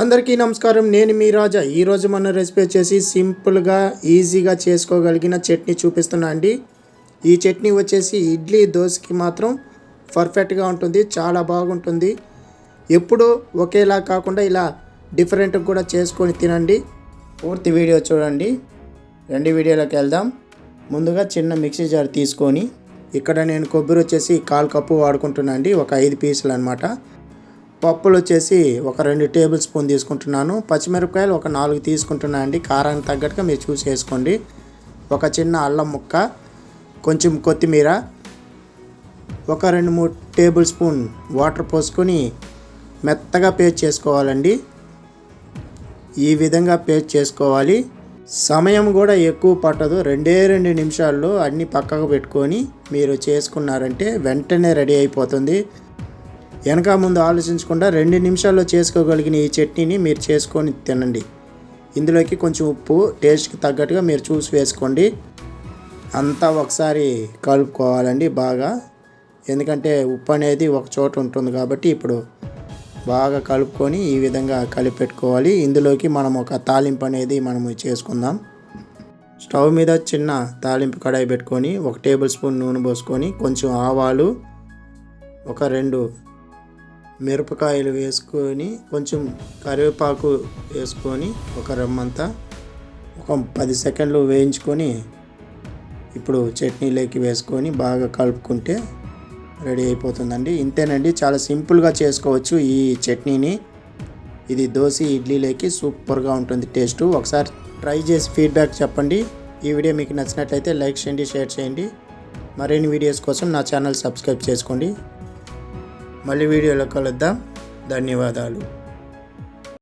అందరికీ నమస్కారం. నేను మీ రాజా. ఈరోజు మన రెసిపీ వచ్చేసి సింపుల్గా ఈజీగా చేసుకోగలిగిన చట్నీ చూపిస్తున్నా అండి. ఈ చట్నీ వచ్చేసి ఇడ్లీ దోశకి మాత్రం పర్ఫెక్ట్గా ఉంటుంది. చాలా బాగుంటుంది. ఎప్పుడూ ఒకేలా కాకుండా ఇలా డిఫరెంట్గా కూడా చేసుకొని తినండి. పూర్తి వీడియో చూడండి. రెండు వీడియోలోకి వెళ్దాం. ముందుగా చిన్న మిక్సీ జార్ తీసుకొని ఇక్కడ నేను కొబ్బరి వచ్చేసి కాల్ కప్పు వాడుకుంటున్నాను అండి. ఒక ఐదు పీసులు అనమాట పప్పులు వచ్చేసి ఒక రెండు టేబుల్ స్పూన్ తీసుకుంటున్నాను. పచ్చిమిరపకాయలు ఒక నాలుగు తీసుకుంటున్నా అండి. కారానికి తగ్గట్టుగా మీరు చూసి వేసుకోండి. ఒక చిన్న అల్లం ముక్క కొంచెం కొత్తిమీర ఒక రెండు మూడు టేబుల్ స్పూన్ వాటర్ పోసుకొని మెత్తగా పేస్ట్ చేసుకోవాలండి. ఈ విధంగా పేస్ట్ చేసుకోవాలి. సమయం కూడా ఎక్కువ పట్టదు. రెండే రెండు నిమిషాల్లో అన్నీ పక్కకు పెట్టుకొని మీరు చేసుకున్నారంటే వెంటనే రెడీ అయిపోతుంది. వెనక ముందు ఆలోచించకుండా రెండు నిమిషాల్లో చేసుకోగలిగిన ఈ చట్నీని మీరు చేసుకొని తినండి. ఇందులోకి కొంచెం ఉప్పు టేస్ట్కి తగ్గట్టుగా మీరు చూసి వేసుకోండి. అంతా ఒకసారి కలుపుకోవాలండి బాగా. ఎందుకంటే ఉప్పు అనేది ఒక చోట ఉంటుంది కాబట్టి ఇప్పుడు బాగా కలుపుకొని ఈ విధంగా కలిపెట్టుకోవాలి. ఇందులోకి మనం ఒక తాలింపు అనేది మనము చేసుకుందాం. స్టవ్ మీద చిన్న తాలింపు కడాయి పెట్టుకొని ఒక టేబుల్ స్పూన్ నూనె పోసుకొని కొంచెం ఆవాలు ఒక రెండు మిరపకాయలు వేసుకొని కొంచెం కరివేపాకు వేసుకొని ఒక రమ్మంతా ఒక పది సెకండ్లు వేయించుకొని ఇప్పుడు చట్నీలోకి వేసుకొని బాగా కలుపుకుంటే రెడీ అయిపోతుందండి. ఇంతేనండి చాలా సింపుల్గా చేసుకోవచ్చు ఈ చట్నీని. ఇది దోశ ఇడ్లీలోకి సూపర్గా ఉంటుంది టేస్ట్. ఒకసారి ట్రై చేసి ఫీడ్బ్యాక్ చెప్పండి. ఈ వీడియో మీకు నచ్చినట్లయితే లైక్ చేయండి షేర్ చేయండి. మరిన్ని వీడియోస్ కోసం నా ఛానల్ సబ్స్క్రైబ్ చేసుకోండి. మళ్ళీ వీడియోలో కలుద్దాం. ధన్యవాదాలు.